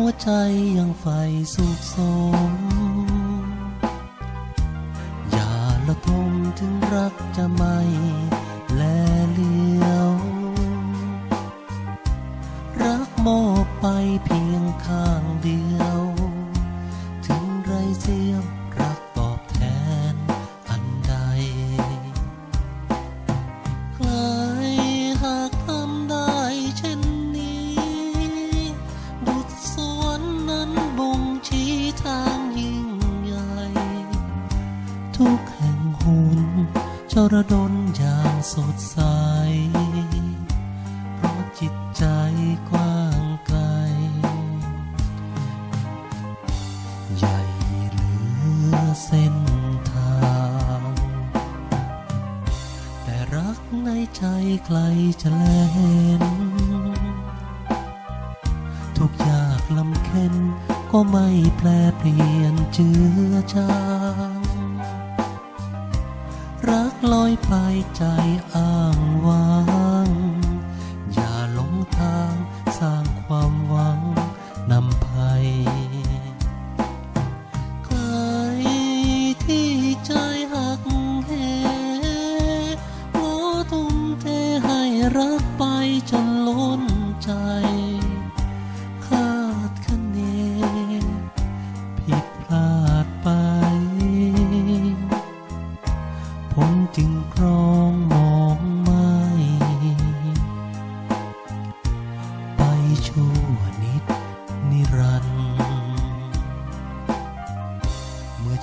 ัวใจยังไฟสุขสม อย่าละทมถึงรักจะไม่แลเลียว รักมอบไปเพียงข้างเดียว รดลอย่างสดใส เพราะจิตใจกว้างไกล ใหญ่เหลือเส้นทาง แต่รักในใจใครจะแลเห็นทุกอยากลำเค็นก็ไม่แปลเปลี่ยนเจือจาง รักลอยไปใจอ้างว้าง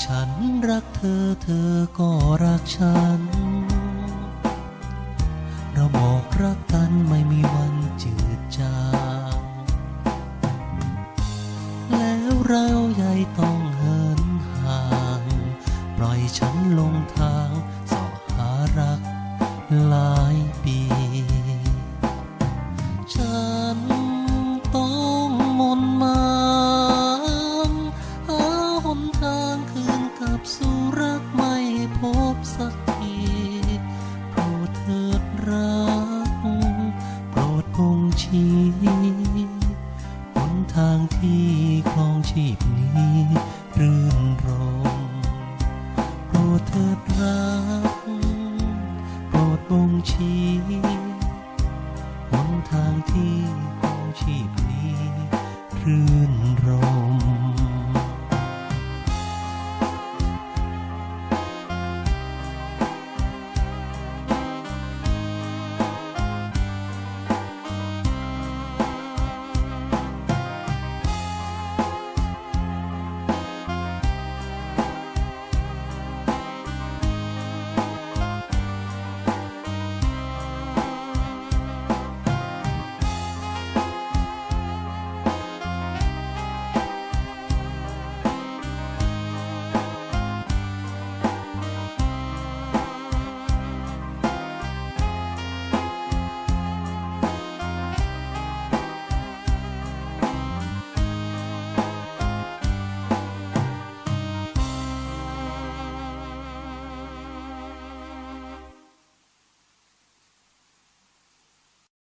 ฉันรักเธอเธอก็รักฉัน เราบอกรักกันไม่มีวันจืดจางแล้วเราใหญ่ต้องเหินห่าง ปล่อยฉันลงทางสอหารักลาย รื่นรมโปรดเถิดรักโปรดบ่งชี้หนทางที่ของชีพนี้รื่นรม